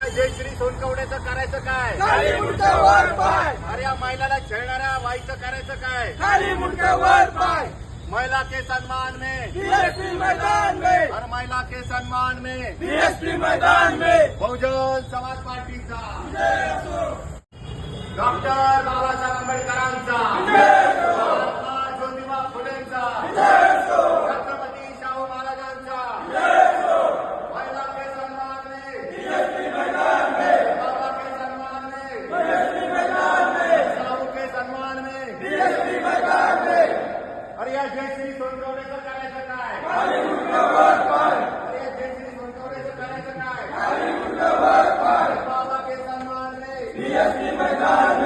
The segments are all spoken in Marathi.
जयश्री सोनकवड्याचं करायचं काय? खाली मुंडके वर पाय. अरे या महिलाला छेडणाऱ्या बाईचं करायचं काय? खाली मुंडके वर पाय. महिला के सम्मान में. बीएसपी मैदान में. हर महिला के सम्मान में. बीएसपी मैदान में. बहुजन समाज पार्टीचा डॉक्टर बाबासाहेब आंबेडकरांचा महात्मा ज्योतिबा फुलेंचा छत्रपती शाहू महाराजांचा महिला के सम्मान में बाबा के सम्मान में शाहू के सम्मान में अरे या जयश्री सोनकवडेचं करायचं काय अरे या जयश्री सोनकवडेचं करायचं काय बाबा के सम्मान में कवडे मॅडम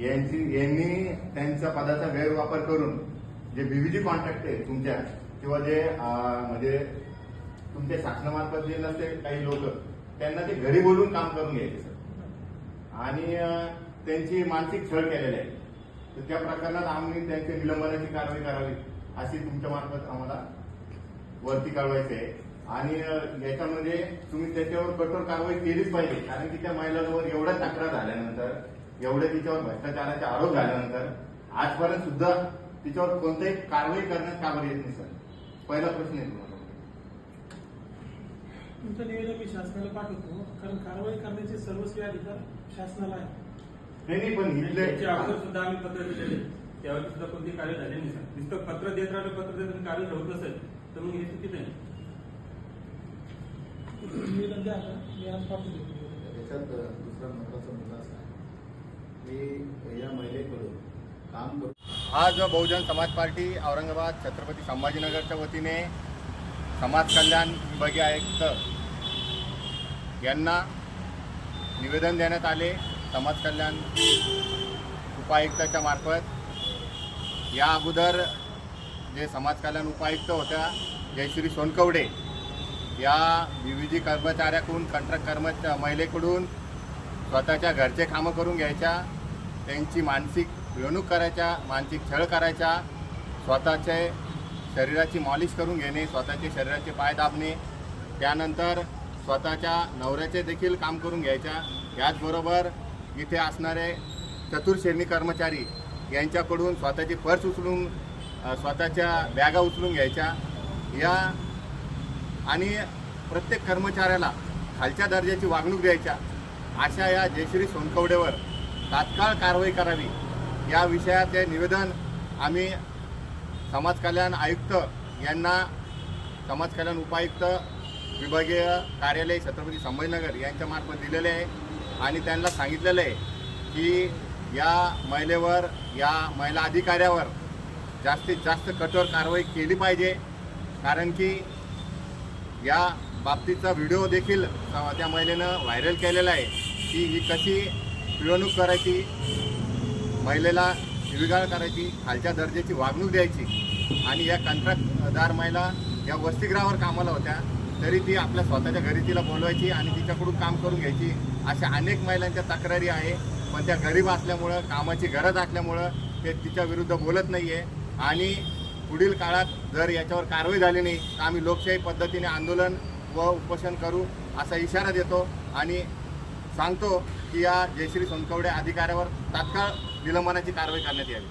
यांची यांनी त्यांच्या पदाचा गैरवापर करून जे बीव्हीजी कॉन्ट्रॅक्ट आहे तुमच्या किंवा जे म्हणजे तुमच्या शासनामार्फत जे नसते काही लोक त्यांना ते घरी बोलून काम करून घ्यायचे सर. आणि त्यांची मानसिक छळ केलेली आहे. तर त्या प्रकरणात आम्ही त्यांच्या निलंबनाची कारवाई करावी अशी तुमच्या मार्फत आम्हाला वरती कळवायचे आहे. आणि याच्यामध्ये तुम्ही त्याच्यावर कठोर कारवाई केलीच पाहिजे कारण की त्या महिलांवर एवढ्या तक्रार झाल्यानंतर एवढे तिच्यावर भ्रष्टाचाराचे आरोप झाल्यानंतर आजपर्यंत सुद्धा तिच्यावर कोणताही कारवाई करण्यात काबर येत नाही सर. पहिला प्रश्न आहे तुम्हाला. तुमचं निवेदन मी शासनाला पाठवतो. कारण कारवाई करण्याचे सर्वस्वी अधिकार शासनाला आहे. नाही नाही पण इथले त्याच्या अगोदर सुद्धा आम्ही पत्र दिलेले त्यावेळी सुद्धा कोणती कार्य झाले नाही सर. नुसतं पत्र देत राहिलं पत्र देत आणि कार्य होत नसेल तर मग हे चुकीचं आहे. निवेदन द्या आता. मी आज दुसरा महत्त्वाचा मुद्दा असा आहे. की या महिलेकडून काम करून आज बहुजन समाज पार्टी औरंगाबाद छत्रपती संभाजीनगरच्या वतीने समाज कल्याण विभागीय आयुक्त यांना निवेदन देण्यात आले. समाज कल्याण उपायुक्ताच्या मार्फत. या अगोदर जे समाज कल्याण उपायुक्त होत्या जयश्री सोनकवडे या विविधी कर्मचाऱ्याकडून कंत्राट कर्मचा महिलेकडून स्वतःच्या घरचे कामं करून घ्यायच्या त्यांची मानसिक पिळवणूक करायच्या मानसिक छळ करायच्या स्वतःचे शरीराची मॉलिश करून घेणे स्वतःचे शरीराचे पाय दाबणे त्यानंतर स्वतःच्या नवऱ्याचे देखील काम करून घ्यायच्या. याचबरोबर इथे असणारे चतुर्श्रेणी कर्मचारी यांच्याकडून स्वतःची पर्स उचलून स्वतःच्या बॅगा उचलून घ्यायच्या. या आणि प्रत्येक कर्मचाऱ्याला खालच्या दर्जाची वागणूक द्यायच्या. अशा या जयश्री सोनकवडेवर तात्काळ कारवाई करावी. या विषयाचे निवेदन आम्ही समाज कल्याण आयुक्त यांना समाज कल्याण उपायुक्त विभागीय कार्यालय छत्रपती संभाजीनगर यांच्यामार्फत दिलेले आहे. आणि त्यांना सांगितलेलं आहे की या महिलेवर या महिला अधिकाऱ्यावर जास्तीत जास्त कठोर कारवाई केली पाहिजे. कारण की या बाबतीचा व्हिडिओ देखील त्या महिलेनं व्हायरल केलेला आहे. की ही कशी पिळवणूक करायची? महिलेला शिवीगाळ करायची खालच्या दर्जाची वागणूक द्यायची. आणि या कंत्राटदार महिला या वसतिगृहावर कामाला होत्या तरी ती आपल्या स्वतःच्या घरी तिला बोलवायची आणि तिच्याकडून काम करून घ्यायची. अशा अनेक महिलांच्या तक्रारी आहे पण त्या गरीब असल्यामुळं कामाची गरज असल्यामुळं ते तिच्या विरुद्ध बोलत नाही आहे आणि पुढील काळात जर याच्यावर कारवाई झाली नाही तर आम्ही लोकशाही पद्धतीने आंदोलन व उपोषण करू असा इशारा देतो. आणि सांगतो की या जयश्री सोनकवडे अधिकाऱ्यावर तात्काळ निलंबनाची कारवाई करण्यात यावी.